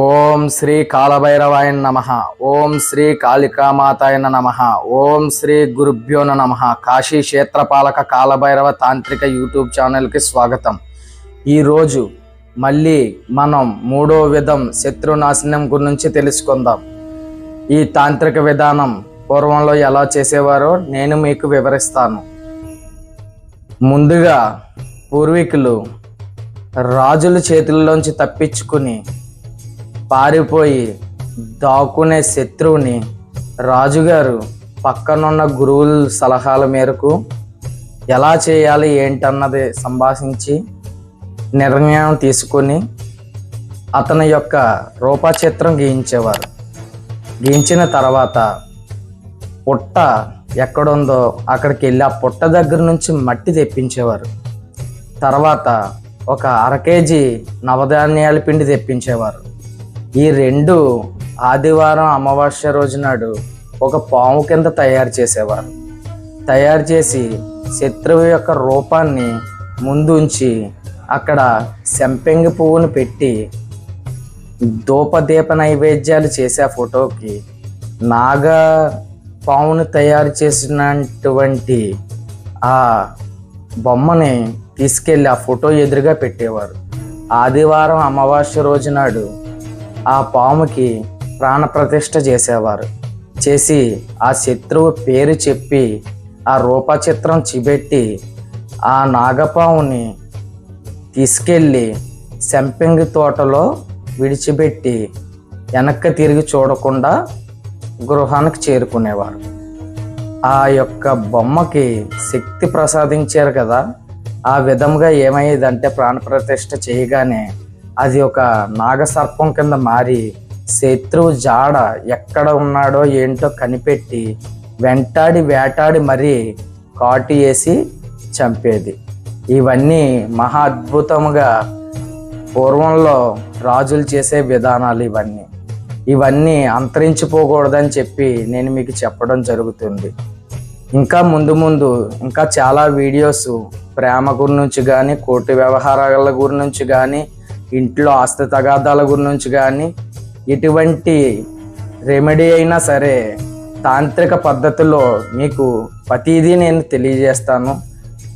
ఓం శ్రీ కాలభైరవాయ నమ. ఓం శ్రీ కాళికామాతాయ నమ. ఓం శ్రీ గురుభ్యో నమ. కాశీ క్షేత్రపాలక కాలభైరవ తాంత్రిక యూట్యూబ్ ఛానల్కి స్వాగతం. ఈరోజు మళ్ళీ మనం మూడో విధం శత్రునాశనం గురించి తెలుసుకుందాం. ఈ తాంత్రిక విధానం పూర్వంలో ఎలా చేసేవారో నేను మీకు వివరిస్తాను. ముందుగా పూర్వీకులు రాజుల చేతుల్లోంచి తప్పించుకుని పారిపోయి దాక్కునే శత్రువుని రాజుగారు పక్కనున్న గురువుల సలహాల మేరకు ఎలా చేయాలి ఏంటన్నది సంభాషించి నిర్ణయం తీసుకొని అతని యొక్క రూపచిత్రం గీయించేవారు. గీయించిన తర్వాత పుట్ట ఎక్కడుందో అక్కడికి వెళ్ళి ఆ పుట్ట దగ్గర నుంచి మట్టి తెప్పించేవారు. తర్వాత ఒక అర కేజీ నవధాన్యాల పిండి తెప్పించేవారు. ఈ రెండు ఆదివారం అమావాస్య రోజు నాడు ఒక పాము కింద తయారు చేసేవారు. తయారు చేసి శత్రువు యొక్క రూపాన్ని ముందుంచి అక్కడ సెంపెంగి పువ్వును పెట్టి దూపదీప నైవేద్యాలు చేసే ఆ ఫోటోకి నాగ పామును తయారు చేసినటువంటి ఆ బొమ్మని తీసుకెళ్ళి ఆ ఫోటో ఎదురుగా పెట్టేవారు. ఆదివారం అమావాస్య రోజు నాడు ఆ పాముకి ప్రాణప్రతిష్ఠ చేసేవారు. చేసి ఆ శత్రువు పేరు చెప్పి ఆ రూపచిత్రం చిబెట్టి ఆ నాగపాముని తీసుకెళ్ళి సెంపింగ్ తోటలో విడిచిపెట్టి వెనక్కి తిరిగి చూడకుండా గృహానికి చేరుకునేవారు. ఆ యొక్క బొమ్మకి శక్తి ప్రసాదించారు కదా ఆ విధంగా ఏమయ్యేదంటే ప్రాణప్రతిష్ఠ చేయగానే అది ఒక నాగసర్పం కింద మారి శత్రువు జాడ ఎక్కడ ఉన్నాడో ఏంటో కనిపెట్టి వెంటాడి వేటాడి మరీ కాటు వేసి చంపేది. ఇవన్నీ మహా అద్భుతముగా పూర్వంలో రాజులు చేసే విధానాలు ఇవన్నీ. ఇవన్నీ అంతరించిపోకూడదని చెప్పి నేను మీకు చెప్పడం జరుగుతుంది. ఇంకా ముందు ముందు ఇంకా చాలా వీడియోస్ ప్రేమ గురించి కానీ కోర్టు వ్యవహారాల గురించి కానీ ఇంట్లో ఆస్తి తగాదాల గురించి కానీ ఎటువంటి రెమెడీ అయినా సరే తాంత్రిక పద్ధతిలో మీకు ప్రతిదీ నేను తెలియజేస్తాను.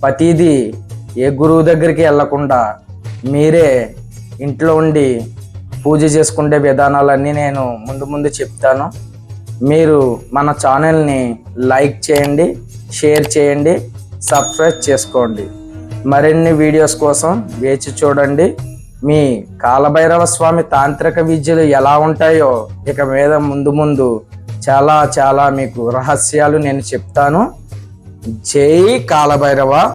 ప్రతిదీ ఏ గురువు దగ్గరికి వెళ్ళకుండా మీరే ఇంట్లో ఉండి పూజ చేసుకునే విధానాలన్నీ నేను ముందు ముందు చెప్తాను. మీరు మన ఛానల్ని లైక్ చేయండి షేర్ చేయండి సబ్స్క్రైబ్ చేసుకోండి. మరిన్ని వీడియోస్ కోసం వేచి చూడండి. మీ కాలభైరవ స్వామి తాంత్రిక విద్యలు ఎలా ఉంటాయో ఇక మీద ముందు ముందు చాలా చాలా మీకు రహస్యాలు నేను చెప్తాను. జై కాలభైరవ.